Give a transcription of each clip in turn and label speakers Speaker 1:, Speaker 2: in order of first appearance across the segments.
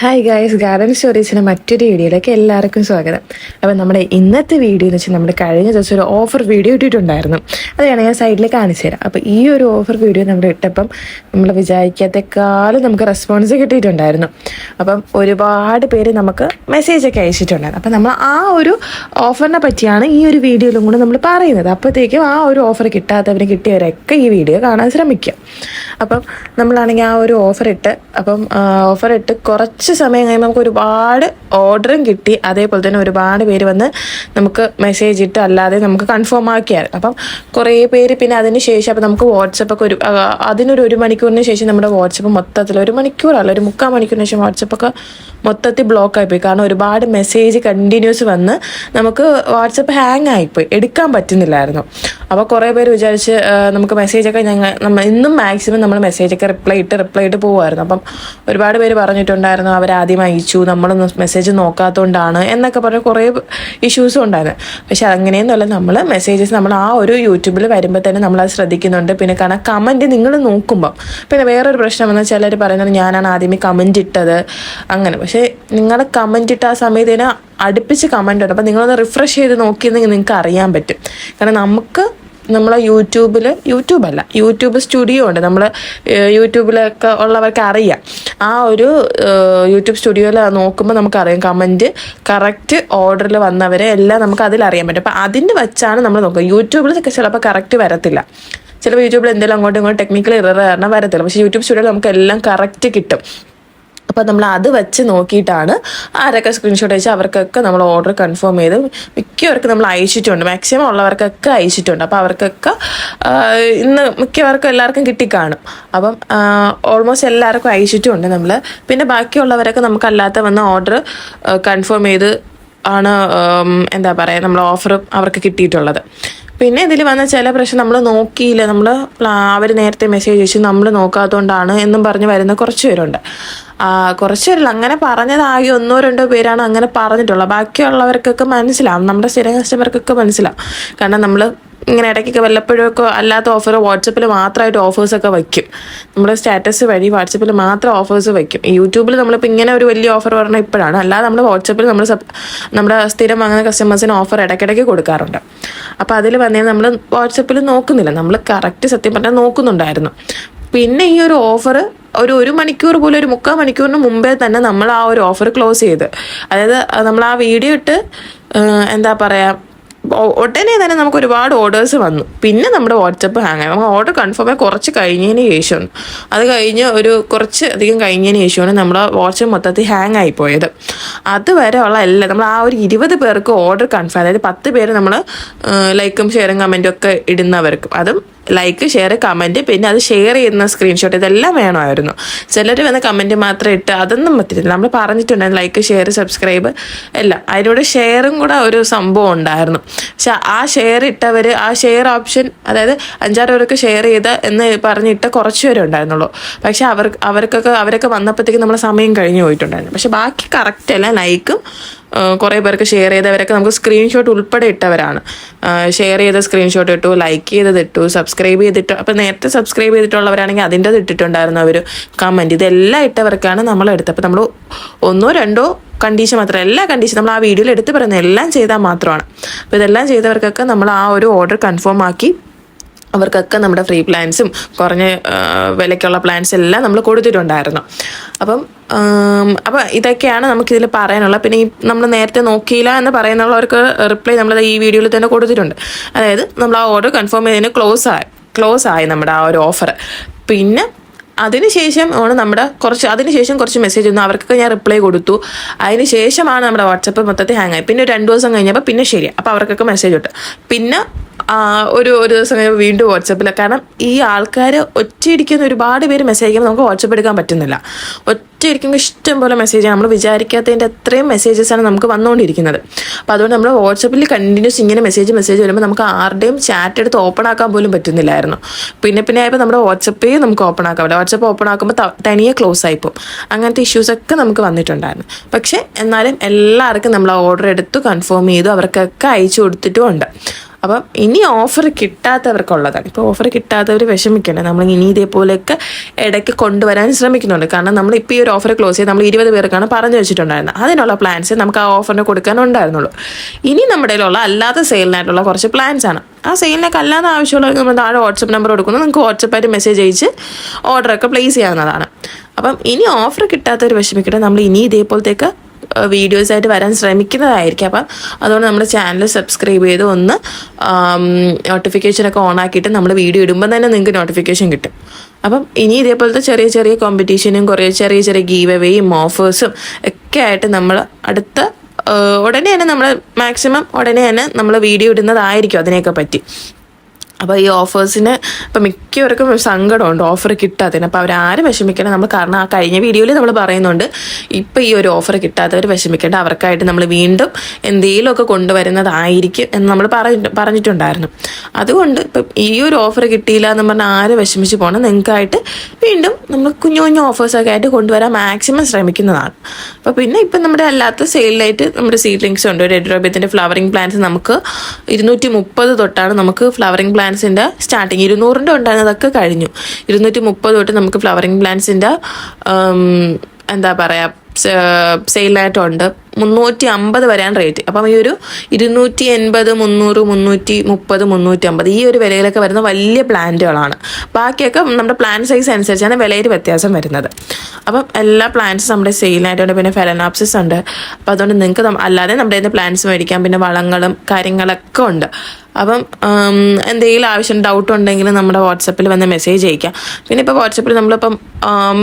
Speaker 1: Hi guys garden സ്റ്റോറീസിന്റെ മറ്റൊരു വീഡിയോയിലേക്ക് എല്ലാവർക്കും സ്വാഗതം. അപ്പോൾ നമ്മുടെ ഇന്നത്തെ വീഡിയോ എന്ന് വെച്ചാൽ നമ്മുടെ കഴിഞ്ഞ ദിവസം ഒരു ഓഫർ വീഡിയോ ഇട്ടിട്ടുണ്ടായിരുന്നു. അതാണ് ഞാൻ സൈഡിൽ കാണിച്ചു തരാം. അപ്പോൾ ഈ ഒരു ഓഫർ വീഡിയോ നമ്മൾ ഇട്ടപ്പം നമ്മൾ വിചാരിക്കാത്തെക്കാളും നമുക്ക് റെസ്പോൺസ് കിട്ടിയിട്ടുണ്ടായിരുന്നു. അപ്പം ഒരുപാട് പേര് നമുക്ക് മെസ്സേജൊക്കെ അയച്ചിട്ടുണ്ടായിരുന്നു. അപ്പം നമ്മൾ ആ ഒരു ഓഫറിനെ പറ്റിയാണ് ഈ ഒരു വീഡിയോയിലും കൂടെ നമ്മൾ പറയുന്നത്. അപ്പോഴത്തേക്കും ആ ഒരു ഓഫർ കിട്ടാത്തവരെ കിട്ടിയവരൊക്കെ ഈ വീഡിയോ കാണാൻ ശ്രമിക്കുക അപ്പം നമ്മളാണെങ്കിൽ ആ ഒരു ഓഫർ ഇട്ട് അപ്പം ഓഫർ ഇട്ട് കുറച്ച് സമയം കഴിയുമ്പോൾ നമുക്ക് ഒരുപാട് ഓർഡറും കിട്ടി. അതേപോലെ തന്നെ ഒരുപാട് പേര് വന്ന് നമുക്ക് മെസ്സേജ് ഇട്ട് അല്ലാതെ നമുക്ക് കൺഫേം ആക്കിയാൽ. അപ്പം കുറേ പേര് പിന്നെ അതിന് ശേഷം അപ്പം നമുക്ക് വാട്സപ്പൊക്കെ ഒരു അതിനൊരു ഒരു മണിക്കൂറിന് ശേഷം നമ്മുടെ വാട്സപ്പ് മൊത്തത്തിൽ ഒരു മണിക്കൂറല്ല ഒരു മുക്കാൽ മണിക്കൂറിന് ശേഷം വാട്സപ്പൊക്കെ മൊത്തത്തിൽ ബ്ലോക്ക് ആയിപ്പോയി. കാരണം ഒരുപാട് മെസ്സേജ് കണ്ടിന്യൂസ് വന്ന് നമുക്ക് വാട്സപ്പ് ഹാങ് ആയിപ്പോയി. എടുക്കാൻ പറ്റുന്നില്ലായിരുന്നു. അപ്പോൾ കുറേ പേര് വിചാരിച്ച് നമുക്ക് മെസ്സേജൊക്കെ ഞങ്ങൾ നമ്മൾ ഇന്നും മാക്സിമം നമ്മൾ മെസ്സേജൊക്കെ റിപ്ലൈ ഇട്ട് റിപ്ലൈ ഇട്ട് പോകുമായിരുന്നു അപ്പം ഒരുപാട് പേര് പറഞ്ഞിട്ടുണ്ടായിരുന്നു അവരാദ്യം അയച്ചു നമ്മളൊന്നും മെസ്സേജ് നോക്കാത്തതുകൊണ്ടാണ് എന്നൊക്കെ പറഞ്ഞ് കുറേ ഇഷ്യൂസും ഉണ്ടായിരുന്നു. പക്ഷെ അങ്ങനെയൊന്നുമല്ല നമ്മൾ മെസ്സേജസ് നമ്മൾ ആ ഒരു യൂട്യൂബിൽ വരുമ്പോൾ തന്നെ നമ്മൾ അത് ശ്രദ്ധിക്കുന്നുണ്ട്. പിന്നെ കാരണം കമന്റ് നിങ്ങൾ നോക്കുമ്പം. പിന്നെ വേറൊരു പ്രശ്നം എന്ന് ചിലർ പറയുന്നത് ഞാനാണ് ആദ്യമേ കമന്റ് ഇട്ടത്. അങ്ങനെ. പക്ഷേ നിങ്ങൾ കമന്റ് ഇട്ട ആ സമയത്ത് അടുപ്പിച്ച് കമന്റ് ഉണ്ട് അപ്പം നിങ്ങളൊന്ന് റിഫ്രഷ് ചെയ്ത് നോക്കിയെന്നെങ്കിൽ നിങ്ങൾക്ക് അറിയാൻ പറ്റും. കാരണം നമുക്ക് നമ്മളെ യൂട്യൂബിൽ യൂട്യൂബല്ല യൂട്യൂബ് സ്റ്റുഡിയോ ഉണ്ട്. നമ്മൾ യൂട്യൂബിലൊക്കെ ഉള്ളവർക്ക് അറിയാം. ആ ഒരു യൂട്യൂബ് സ്റ്റുഡിയോയിൽ നോക്കുമ്പോൾ നമുക്കറിയാം കമന്റ് കറക്റ്റ് ഓർഡറിൽ വന്നവരെ എല്ലാം നമുക്ക് അതിലറിയാൻ പറ്റും. അപ്പം അതിന് വെച്ചാണ് നമ്മൾ നോക്കുക. യൂട്യൂബിൽ ചിലപ്പോൾ കറക്റ്റ് വരത്തില്ല. ചിലപ്പോൾ യൂട്യൂബിൽ എന്തെങ്കിലും അങ്ങോട്ടും ഇങ്ങോട്ടും ടെക്നിക്കൽ ഇറർ കാരണം വരത്തില്ല. പക്ഷേ യൂട്യൂബ് സ്റ്റുഡിയോയിൽ നമുക്ക് എല്ലാം കറക്റ്റ് കിട്ടും. അപ്പോൾ നമ്മൾ അത് വെച്ച് നോക്കിയിട്ടാണ് ആരൊക്കെ സ്ക്രീൻഷോട്ട് അയച്ച് അവർക്കൊക്കെ നമ്മൾ ഓർഡർ കൺഫേം ചെയ്ത്. മിക്കവർക്കും നമ്മൾ അയച്ചിട്ടുണ്ട്. മാക്സിമം ഉള്ളവർക്കൊക്കെ അയച്ചിട്ടുണ്ട്. അപ്പോൾ അവർക്കൊക്കെ ഇന്ന് മിക്കവർക്കും എല്ലാവർക്കും കിട്ടിക്കാണും. അപ്പം ഓൾമോസ്റ്റ് എല്ലാവർക്കും അയച്ചിട്ടുണ്ട് നമ്മൾ പിന്നെ ബാക്കിയുള്ളവരൊക്കെ നമുക്കല്ലാത്ത വന്ന ഓർഡർ കൺഫേം ചെയ്ത് ആണ് എന്താ പറയുക നമ്മൾ ഓഫർ അവർക്ക് കിട്ടിയിട്ടുള്ളത്. പിന്നെ ഇതിൽ വന്ന ചില പ്രശ്നം നമ്മൾ നോക്കിയില്ല. നമ്മൾ അവർ നേരത്തെ മെസ്സേജ് അയച്ചു. നമ്മൾ നോക്കാത്തതുകൊണ്ടാണ് എന്നും പറഞ്ഞ് വരുന്ന കുറച്ച് പേരുണ്ട്. കുറച്ച് പേരില്ല അങ്ങനെ പറഞ്ഞതാകെ ഒന്നോ രണ്ടോ പേരാണ് അങ്ങനെ പറഞ്ഞിട്ടുള്ളത്. ബാക്കിയുള്ളവർക്കൊക്കെ മനസ്സിലാവും. നമ്മുടെ സ്ഥിരം കസ്റ്റമർക്കൊക്കെ മനസ്സിലാവും. കാരണം നമ്മൾ ഇങ്ങനെ ഇടയ്ക്കൊക്കെ വല്ലപ്പോഴൊക്കെ അല്ലാത്ത ഓഫർ വാട്സപ്പിൽ മാത്രമായിട്ട് ഓഫേഴ്സൊക്കെ വയ്ക്കും. നമ്മുടെ സ്റ്റാറ്റസ് വഴി വാട്സപ്പിൽ മാത്രം ഓഫേഴ്സ് വയ്ക്കും. യൂട്യൂബിൽ നമ്മളിപ്പോൾ ഇങ്ങനെ ഒരു വലിയ ഓഫർ പറഞ്ഞാൽ ഇപ്പോഴാണ്. അല്ലാതെ നമ്മൾ വാട്സപ്പിൽ നമ്മൾ നമ്മുടെ സ്ഥിരം വാങ്ങുന്ന കസ്റ്റമേഴ്സിന് ഓഫർ ഇടയ്ക്കിടയ്ക്ക് കൊടുക്കാറുണ്ട്. അപ്പോൾ അതിൽ വന്നേ നമ്മൾ വാട്സപ്പിൽ നോക്കുന്നില്ല. നമ്മൾ കറക്റ്റ് സത്യം പറഞ്ഞാൽ നോക്കുന്നുണ്ടായിരുന്നു. പിന്നെ ഈ ഒരു ഓഫർ ഒരു ഒരു മണിക്കൂർ പോലും ഒരു മുക്കാൽ മണിക്കൂറിന് മുമ്പേ തന്നെ നമ്മൾ ആ ഒരു ഓഫർ ക്ലോസ് ചെയ്ത്. അതായത് നമ്മൾ ആ വീഡിയോ ഇട്ട് എന്താ പറയുക ഉടനെ തന്നെ നമുക്ക് ഒരുപാട് ഓർഡേഴ്സ് വന്നു. പിന്നെ നമ്മുടെ വാട്സപ്പ് ഹാങ് ആയി. നമുക്ക് ഓർഡർ കൺഫേം ആയി കുറച്ച് കഴിഞ്ഞതിന് ശേഷമാണ് അത് കഴിഞ്ഞ് ഒരു കുറച്ച് അധികം കഴിഞ്ഞതിന് ശേഷമാണ് നമ്മുടെ വാട്സപ്പ് മൊത്തത്തിൽ ഹാങ് ആയി പോയത്. അതുവരെ ഉള്ള എല്ലാം നമ്മൾ ആ ഒരു ഇരുപത് പേർക്ക് ഓർഡർ കൺഫേം അതായത് പത്ത് പേര് നമ്മൾ ലൈക്കും ഷെയറും കമന്റും ഒക്കെ ഇടുന്നവർക്ക്. അതും ലൈക്ക് ഷെയർ കമന്റ് പിന്നെ അത് ഷെയർ ചെയ്യുന്ന സ്ക്രീൻഷോട്ട് ഇതെല്ലാം വേണമായിരുന്നു. ചിലർ വന്ന് കമന്റ് മാത്രം ഇട്ട് അതൊന്നും പറ്റില്ല. നമ്മൾ പറഞ്ഞിട്ടുണ്ടായിരുന്നു ലൈക്ക് ഷെയർ സബ്സ്ക്രൈബ് എല്ലാം. അതിനോട് ഷെയറും കൂടെ ഒരു സംഭവം ഉണ്ടായിരുന്നു. പക്ഷെ ആ ഷെയർ ഇട്ടവർ ആ ഷെയർ ഓപ്ഷൻ അതായത് അഞ്ചാറ് പേർക്ക് ഷെയർ ചെയ്ത് എന്ന് പറഞ്ഞിട്ട് കുറച്ച് പേരെ ഉണ്ടായിരുന്നുള്ളൂ. പക്ഷെ അവർ അവർക്കൊക്കെ അവരൊക്കെ വന്നപ്പോഴത്തേക്ക് നമ്മൾ സമയം കഴിഞ്ഞു പോയിട്ടുണ്ടായിരുന്നു. പക്ഷെ ബാക്കി കറക്റ്റ് എല്ലാം ലൈക്കും കുറേ പേർക്ക് ഷെയർ ചെയ്തവരൊക്കെ നമുക്ക് സ്ക്രീൻഷോട്ട് ഉൾപ്പെടെ ഇട്ടവരാണ്. ഷെയർ ചെയ്ത സ്ക്രീൻഷോട്ട് ഇട്ടു ലൈക്ക് ചെയ്തത് ഇട്ടു സബ്സ്ക്രൈബ് ചെയ്തിട്ട്. അപ്പം നേരത്തെ സബ്സ്ക്രൈബ് ചെയ്തിട്ടുള്ളവരാണെങ്കിൽ അതിന്റെ ഇട്ടിട്ടുണ്ടായിരുന്നു അവർ കമന്റ് ഇതെല്ലാം ഇട്ടവർക്കാണ് നമ്മൾ എടുത്തത്. അപ്പം നമ്മൾ ഒന്നോ രണ്ടോ കണ്ടീഷൻ മാത്രം എല്ലാ കണ്ടീഷൻ നമ്മൾ ആ വീഡിയോയിൽ എടുത്ത് പറയുന്നത് എല്ലാം ചെയ്താൽ മാത്രമാണ്. അപ്പോൾ ഇതെല്ലാം ചെയ്തവർക്കൊക്കെ നമ്മൾ ആ ഒരു ഓർഡർ കൺഫേം ആക്കി അവർക്കൊക്കെ നമ്മുടെ ഫ്രീ പ്ലാൻസും കുറഞ്ഞ വിലയ്ക്കുള്ള പ്ലാൻസ് എല്ലാം നമ്മൾ കൊടുത്തിട്ടുണ്ടായിരുന്നു. അപ്പം അപ്പോൾ അപ്പം ഇതൊക്കെയാണ് നമുക്കിതിൽ പറയാനുള്ളത്. പിന്നെ ഈ നമ്മൾ നേരത്തെ നോക്കിയില്ല എന്ന് പറയുന്നുള്ളവർക്ക് റിപ്ലൈ നമ്മൾ ഈ വീഡിയോയിൽ തന്നെ കൊടുത്തിട്ടുണ്ട്. അതായത് നമ്മൾ ആ ഓർഡർ കൺഫേം ചെയ്തതിന് ക്ലോസ് ആയി ക്ലോസ് ആയി നമ്മുടെ ആ ഒരു ഓഫർ പിന്നെ അതിനുശേഷം ആണ് നമ്മുടെ കുറച്ച് അതിനുശേഷം കുറച്ച് മെസ്സേജ് വന്നു. അവർക്കൊക്കെ ഞാൻ റിപ്ലൈ കൊടുത്തു. അതിനുശേഷമാണ് നമ്മുടെ വാട്സപ്പ് മൊത്തത്തിൽ ഹാങ് ആയി. പിന്നെ രണ്ട് ദിവസം കഴിഞ്ഞപ്പോൾ പിന്നെ ശരി. അപ്പോൾ അവർക്കൊക്കെ മെസ്സേജ് കിട്ടും പിന്നെ ഒരു ഒരു ദിവസം കഴിയുമ്പോൾ വീണ്ടും വാട്സപ്പിൽ കാരണം ഈ ആൾക്കാർ ഒറ്റയിരിക്കുന്ന ഒരുപാട് പേര് മെസ്സേജ് അയക്കുമ്പോൾ നമുക്ക് വാട്സപ്പ് എടുക്കാൻ പറ്റുന്നില്ല. ഒറ്റയിരിക്കുമ്പോൾ ഇഷ്ടം പോലെ മെസ്സേജ് നമ്മൾ വിചാരിക്കാത്തതിന്റെ അത്രയും മെസ്സേജസാണ് നമുക്ക് വന്നുകൊണ്ടിരിക്കുന്നത് അപ്പോൾ അതുകൊണ്ട് നമ്മൾ വാട്സപ്പിൽ കണ്ടിന്യൂസ് ഇങ്ങനെ മെസ്സേജ് മെസ്സേജ് വരുമ്പോൾ നമുക്ക് ആരുടെയും ചാറ്റ് എടുത്ത് ഓപ്പൺ ആക്കാൻ പോലും പറ്റുന്നില്ലായിരുന്നു. പിന്നെ പിന്നെ ആയപ്പോൾ നമ്മുടെ വാട്സപ്പേ നമുക്ക് ഓപ്പൺ ആക്കാൻ പറ്റില്ല വാട്സപ്പ് ഓപ്പൺ ആക്കുമ്പോൾ തനിയെ ക്ലോസ് ആയിപ്പോൾ അങ്ങനത്തെ ഇഷ്യൂസ് ഒക്കെ നമുക്ക് വന്നിട്ടുണ്ടായിരുന്നു. പക്ഷേ എന്നാലും എല്ലാവർക്കും നമ്മൾ ഓർഡർ എടുത്തു കൺഫേം ചെയ്തു അവർക്കൊക്കെ അയച്ചു കൊടുത്തിട്ടുമുണ്ട് അപ്പം ഇനി ഓഫർ കിട്ടാത്തവർക്കുള്ളതാണ്. ഇപ്പോൾ ഓഫർ കിട്ടാത്തവർ വിഷമിക്കണ്ട. നമ്മൾ ഇനി ഇതേപോലെയൊക്കെ ഇടയ്ക്ക് കൊണ്ടുവരാൻ ശ്രമിക്കുന്നുണ്ട്. കാരണം നമ്മൾ ഇപ്പോൾ ഈ ഒരു ഓഫർ ക്ലോസ് ചെയ്ത് നമ്മൾ ഇരുപത് പേർക്കാണ് പറഞ്ഞു വെച്ചിട്ടുണ്ടായിരുന്നത്. അതിനുള്ള പ്ലാൻസ് നമുക്ക് ആ ഓഫറിന് കൊടുക്കാനുണ്ടായിരുന്നുള്ളൂ ഇനി നമ്മുടെ കയ്യിലുള്ള അല്ലാത്ത സെയിലിനായിട്ടുള്ള കുറച്ച് പ്ലാൻസ് ആണ്. ആ സെയിലിനൊക്കെ അല്ലാതെ ആവശ്യമുള്ളവർക്ക് നമ്മൾ താഴെ വാട്സപ്പ് നമ്പർ കൊടുക്കുന്നു. നിങ്ങൾക്ക് വാട്സപ്പായിട്ട് മെസ്സേജ് അയച്ച് ഓർഡറൊക്കെ പ്ലേസ് ചെയ്യാവുന്നതാണ്. അപ്പം ഇനി ഓഫർ കിട്ടാത്തവർ വിഷമിക്കട്ടെ നമ്മൾ ഇനി ഇതേപോലത്തേക്ക് വീഡിയോസ് ആയിട്ട് വരാൻ ശ്രമിക്കുന്നതായിരിക്കും. അപ്പം അതുകൊണ്ട് നമ്മുടെ ചാനൽ സബ്സ്ക്രൈബ് ചെയ്ത് ഒന്ന് നോട്ടിഫിക്കേഷനൊക്കെ ഓൺ ആക്കിയിട്ട് നമ്മൾ വീഡിയോ ഇടുമ്പോൾ തന്നെ നിങ്ങൾക്ക് നോട്ടിഫിക്കേഷൻ കിട്ടും. അപ്പം ഇനി ഇതേപോലത്തെ ചെറിയ ചെറിയ കോമ്പറ്റീഷനും കുറേ ചെറിയ ചെറിയ ഗീവ് അവേയും ഓഫേഴ്സും ഒക്കെ ആയിട്ട് നമ്മൾ അടുത്ത ഉടനെ തന്നെ നമ്മൾ മാക്സിമം ഉടനെ തന്നെ നമ്മൾ വീഡിയോ ഇടുന്നതായിരിക്കും അതിനെയൊക്കെ പറ്റി. അപ്പോൾ ഈ ഓഫേഴ്സിന് ഇപ്പൊ മിക്കവർക്കും സങ്കടമുണ്ട് ഓഫർ കിട്ടാത്തതിന്. അപ്പോൾ അവരാരും വിഷമിക്കണം നമ്മൾ കാരണം ആ കഴിഞ്ഞ വീഡിയോയിൽ നമ്മൾ പറയുന്നുണ്ട് ഇപ്പൊ ഈ ഒരു ഓഫർ കിട്ടാത്തവർ വിഷമിക്കേണ്ട. അവർക്കായിട്ട് നമ്മൾ വീണ്ടും എന്തെങ്കിലുമൊക്കെ കൊണ്ടുവരുന്നതായിരിക്കും എന്ന് നമ്മൾ പറഞ്ഞിട്ട് പറഞ്ഞിട്ടുണ്ടായിരുന്നു. അതുകൊണ്ട് ഇപ്പം ഈ ഒരു ഓഫർ കിട്ടിയില്ല എന്ന് പറഞ്ഞാൽ ആരും വിഷമിച്ച് പോകണം നിങ്ങൾക്കായിട്ട് വീണ്ടും നമ്മൾ കുഞ്ഞു കുഞ്ഞു ഓഫേഴ്സൊക്കെ ആയിട്ട് കൊണ്ടുവരാൻ മാക്സിമം ശ്രമിക്കുന്നതാണ്. അപ്പോൾ പിന്നെ ഇപ്പം നമ്മുടെ അല്ലാത്ത സെയിലായിട്ട് നമ്മുടെ സീഡ്ലിങ്സ് ഉണ്ട്. റെഡ് റോബിയത്തിന്റെ ഫ്ലവറിംഗ് പ്ലാന്റ്സ് നമുക്ക് ഇരുന്നൂറ്റി മുപ്പത് തൊട്ടാണ് നമുക്ക് ഫ്ലവറിങ് പ്ലാന്റ്സിന്റെ സ്റ്റാർട്ടിങ് ഇരുന്നൂറിന്റെ ഉണ്ടായിരുന്നതൊക്കെ കഴിഞ്ഞു. ഇരുന്നൂറ്റി മുപ്പത് തൊട്ട് നമുക്ക് ഫ്ലവറിങ് പ്ലാന്റ്സിന്റെ എന്താ പറയുക സെയിലായിട്ടുണ്ട് മുന്നൂറ്റി അമ്പത് വരെയാണ് റേറ്റ്. അപ്പം ഈ ഒരു ഇരുന്നൂറ്റി എൺപത് മുന്നൂറ് മുന്നൂറ്റി മുപ്പത് മുന്നൂറ്റി അമ്പത് ഈ ഒരു വിലയിലൊക്കെ വരുന്ന വലിയ പ്ലാന്റുകളാണ്. ബാക്കിയൊക്കെ നമ്മുടെ പ്ലാൻ സൈസ് അനുസരിച്ചാണ് വിലയിൽ വ്യത്യാസം വരുന്നത്. അപ്പം എല്ലാ പ്ലാന്റ്സും നമ്മുടെ സെയിലായിട്ടുണ്ട് പിന്നെ ഫെലനാപ്സിസ് ഉണ്ട്. അപ്പോൾ അതുകൊണ്ട് നിങ്ങൾക്ക് അല്ലാതെ നമ്മുടെ നിന്ന് പ്ലാന്റ്സ് മേടിക്കാം പിന്നെ വളങ്ങളും കാര്യങ്ങളൊക്കെ ഉണ്ട്. അപ്പം എന്തെങ്കിലും ആവശ്യം ഡൗട്ട് ഉണ്ടെങ്കിൽ നമ്മുടെ വാട്സപ്പിൽ വന്ന് മെസ്സേജ് അയക്കാം. പിന്നെ ഇപ്പോൾ വാട്സപ്പിൽ നമ്മളിപ്പം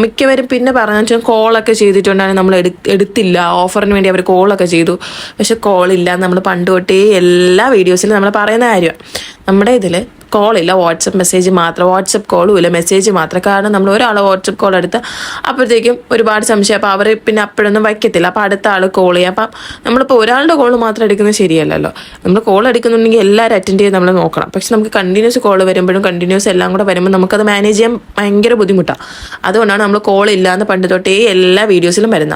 Speaker 1: മിക്കവരും പിന്നെ പറഞ്ഞു വെച്ചാൽ കോളൊക്കെ ചെയ്തിട്ടുണ്ടെങ്കിൽ നമ്മൾ എടുത്തില്ല. ഓഫറിന് വേണ്ടി അവർ കോളൊക്കെ ചെയ്തു. പക്ഷെ കോളില്ല നമ്മൾ പണ്ട് തൊട്ടേ എല്ലാ വീഡിയോസിലും നമ്മൾ പറയുന്ന കാര്യമാണ് നമ്മുടെ ഇതിൽ കോളില്ല വാട്സപ്പ് മെസ്സേജ് മാത്രം വാട്സപ്പ് കോളും ഇല്ല മെസ്സേജ് മാത്രം. കാരണം നമ്മൾ ഒരാളെ വാട്സപ്പ് കോൾ എടുത്ത് അപ്പോഴത്തേക്കും ഒരുപാട് സംശയം. അപ്പോൾ അവർ പിന്നെ അപ്പോഴൊന്നും വയ്ക്കത്തില്ല. അപ്പോൾ അടുത്ത ആൾ കോൾ ചെയ്യാം. അപ്പം നമ്മളിപ്പോൾ ഒരാളുടെ കോൾ മാത്രം എടുക്കുന്നത് ശരിയല്ലല്ലോ. നമ്മൾ കോൾ എടുക്കുന്നുണ്ടെങ്കിൽ എല്ലാവരും അറ്റൻഡ് ചെയ്ത് നമ്മൾ നോക്കണം. പക്ഷെ നമുക്ക് കണ്ടിന്യൂസ് കോൾ വരുമ്പോഴും കണ്ടിന്യൂസ് എല്ലാം കൂടെ വരുമ്പോൾ നമുക്കത് മാനേജ് ചെയ്യാൻ ഭയങ്കര ബുദ്ധിമുട്ടാണ് അതുകൊണ്ടാണ് നമ്മൾ കോൾ ഇല്ലാന്ന് പണ്ട് തൊട്ടേ എല്ലാ വീഡിയോസിലും വരുന്ന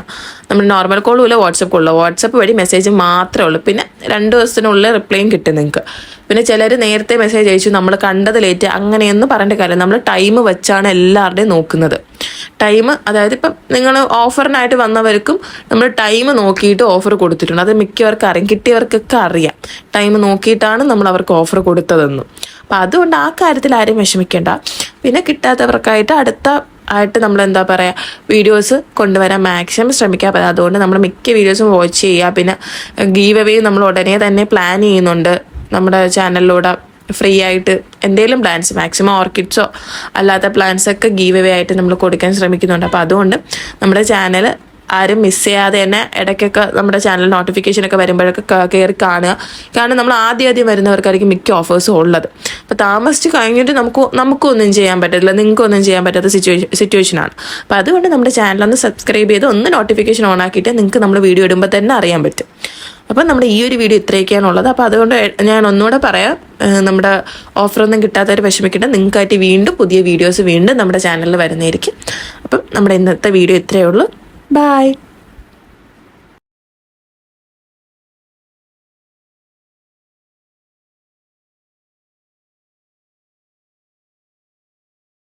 Speaker 1: നമ്മൾ നോർമൽ കോളും ഇല്ല വാട്സപ്പ് കോളില്ല വാട്സപ്പ് വഴി മെസ്സേജ് മാത്രമേ ഉള്ളൂ. പിന്നെ രണ്ട് ദിവസത്തിനുള്ളിൽ റിപ്ലൈയും കിട്ടും നിങ്ങൾക്ക് പിന്നെ ചിലർ നേരത്തെ മെസ്സേജ് അയച്ചു നമ്മൾ കണ്ടത് ലേറ്റ് അങ്ങനെയൊന്നും പറഞ്ഞിട്ട് കാര്യം നമ്മൾ ടൈം വെച്ചാണ് എല്ലാവരുടെയും നോക്കുന്നത്. ടൈം അതായത് ഇപ്പം നിങ്ങൾ ഓഫറിനായിട്ട് വന്നവർക്കും നമ്മൾ ടൈം നോക്കിയിട്ട് ഓഫർ കൊടുത്തിട്ടുണ്ട്. അത് മിക്കവർക്കും അറിയാം. കിട്ടിയവർക്കൊക്കെ അറിയാം. ടൈം നോക്കിയിട്ടാണ് നമ്മൾ അവർക്ക് ഓഫർ കൊടുത്തതെന്നും. അപ്പം അതുകൊണ്ട് ആ കാര്യത്തിൽ ആരും വിഷമിക്കേണ്ട. പിന്നെ കിട്ടാത്തവർക്കായിട്ട് അടുത്ത ആയിട്ട് നമ്മൾ എന്താ പറയുക വീഡിയോസ് കൊണ്ടുവരാൻ മാക്സിമം ശ്രമിക്കുക അതുകൊണ്ട് നമ്മൾ മിക്ക വീഡിയോസും വാച്ച് ചെയ്യുക. പിന്നെ ഗീവ് അവേ നമ്മൾ ഉടനെ തന്നെ പ്ലാൻ ചെയ്യുന്നുണ്ട്. നമ്മുടെ ചാനലിലൂടെ ഫ്രീ ആയിട്ട് എന്തെങ്കിലും പ്ലാൻസ് മാക്സിമം ഓർക്കിഡ്സോ അല്ലാത്ത പ്ലാൻസൊക്കെ ഗീവ് അവേ ആയിട്ട് നമ്മൾ കൊടുക്കാൻ ശ്രമിക്കുന്നുണ്ട്. അപ്പോൾ അതുകൊണ്ട് നമ്മുടെ ചാനൽ ആരും മിസ് ചെയ്യാതെ തന്നെ ഇടയ്ക്കൊക്കെ നമ്മുടെ ചാനൽ നോട്ടിഫിക്കേഷൻ ഒക്കെ വരുമ്പോഴൊക്കെ കയറി കാണുക. കാരണം നമ്മൾ ആദ്യം ആദ്യം വരുന്നവർക്കായിരിക്കും മിക്ക ഓഫേഴ്സും ഉള്ളത്. അപ്പോൾ താമസിച്ച് കഴിഞ്ഞിട്ട് നമുക്ക് നമുക്കൊന്നും ചെയ്യാൻ പറ്റത്തില്ല. നിങ്ങൾക്കൊന്നും ചെയ്യാൻ പറ്റാത്ത സിറ്റുവേഷൻ സിറ്റുവേഷനാണ് അപ്പോൾ അതുകൊണ്ട് നമ്മുടെ ചാനൽ ഒന്ന് സബ്സ്ക്രൈബ് ചെയ്ത് ഒന്ന് നോട്ടിഫിക്കേഷൻ ഓൺ ആക്കിയിട്ട് നിങ്ങൾക്ക് നമ്മൾ വീഡിയോ ഇടുമ്പോൾ തന്നെ അറിയാൻ പറ്റും. അപ്പം നമ്മുടെ ഈ ഒരു വീഡിയോ ഇത്രയൊക്കെയാണുള്ളത് അപ്പോൾ അതുകൊണ്ട് ഞാൻ ഒന്നുകൂടെ പറയാം. നമ്മുടെ ഓഫറൊന്നും കിട്ടാത്തവർ വിഷമിക്കേണ്ട. നിങ്ങൾക്കായിട്ട് വീണ്ടും പുതിയ വീഡിയോസ് വീണ്ടും നമ്മുടെ ചാനലിൽ വരുന്നതായിരിക്കും. അപ്പം നമ്മുടെ ഇന്നത്തെ വീഡിയോ ഇത്രയേ ഉള്ളൂ. Bye.